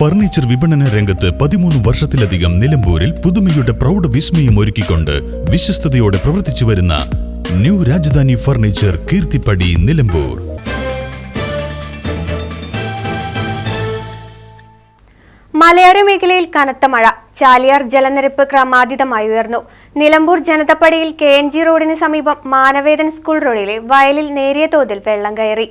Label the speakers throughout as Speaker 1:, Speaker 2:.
Speaker 1: Furniture വിപണന രംഗത്ത് പതിമൂന്ന് വർഷത്തിലധികം നിലമ്പൂരിൽ പുതുമയുടെ പ്രൗഢ വിസ്മയം ഒരുക്കിക്കൊണ്ട് വിശ്വസ്തയോടെ പ്രവർത്തിച്ചു വരുന്ന ന്യൂ രാജധാനി ഫർണിച്ചർ കീർത്തിപ്പടി നിലമ്പൂർ.
Speaker 2: മലയോര മേഖലയിൽ കനത്ത മഴ. ചാലിയാർ ജലനിരപ്പ് ക്രമാതീതമായി ഉയർന്നു. നിലമ്പൂർ ജനതപ്പടിയിൽ കെ എൻ ജി റോഡിന് സമീപം മാനവേദൻ സ്കൂൾ റോഡിലെ വയലിൽ നേരിയ തോതിൽ വെള്ളം കയറി.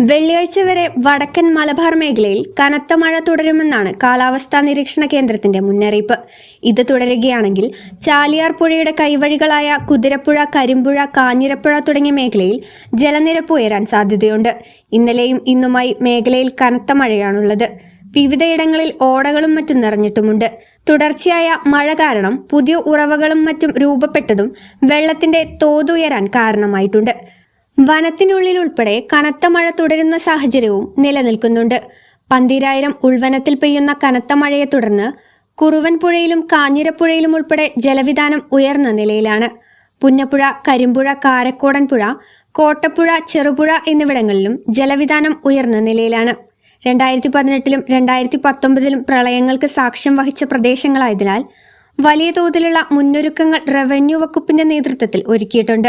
Speaker 2: വെള്ളിയാഴ്ച വരെ വടക്കൻ മലബാർ മേഖലയിൽ കനത്ത മഴ തുടരുമെന്നാണ് കാലാവസ്ഥാ നിരീക്ഷണ കേന്ദ്രത്തിന്റെ മുന്നറിയിപ്പ്. ഇത് തുടരുകയാണെങ്കിൽ ചാലിയാർ പുഴയുടെ കൈവഴികളായ കുതിരപ്പുഴ കരിമ്പുഴ കാഞ്ഞിരപ്പുഴ തുടങ്ങിയ മേഖലയിൽ ജലനിരപ്പ് ഉയരാൻ സാധ്യതയുണ്ട്. ഇന്നലെയും ഇന്നുമായി മേഖലയിൽ കനത്ത മഴയാണുള്ളത്. വിവിധയിടങ്ങളിൽ ഓടകളും മറ്റും നിറഞ്ഞിട്ടുമുണ്ട്. തുടർച്ചയായ മഴ കാരണം പുതിയ ഉറവകളും മറ്റും രൂപപ്പെട്ടതും വെള്ളത്തിന്റെ തോതുയരാൻ കാരണമായിട്ടുണ്ട്. വനത്തിനുള്ളിൽ ഉൾപ്പെടെ കനത്ത മഴ തുടരുന്ന സാഹചര്യവും നിലനിൽക്കുന്നുണ്ട്. പന്തിരായിരം ഉൾവനത്തിൽ പെയ്യുന്ന കനത്ത മഴയെ തുടർന്ന് കുറുവൻ പുഴയിലും കാഞ്ഞിരപ്പുഴയിലും ഉൾപ്പെടെ ജലവിധാനം ഉയർന്ന നിലയിലാണ്. പുന്നപ്പുഴ കരിമ്പുഴ കാരക്കോടൻ പുഴ കോട്ടപ്പുഴ ചെറുപുഴ എന്നിവിടങ്ങളിലും ജലവിധാനം ഉയർന്ന നിലയിലാണ്. രണ്ടായിരത്തി പതിനെട്ടിലും രണ്ടായിരത്തി പത്തൊമ്പതിലും പ്രളയങ്ങൾക്ക് സാക്ഷ്യം വഹിച്ച പ്രദേശങ്ങളായതിനാൽ വലിയ തോതിലുള്ള മുന്നൊരുക്കങ്ങൾ റവന്യൂ വകുപ്പിന്റെ നേതൃത്വത്തിൽ ഒരുക്കിയിട്ടുണ്ട്.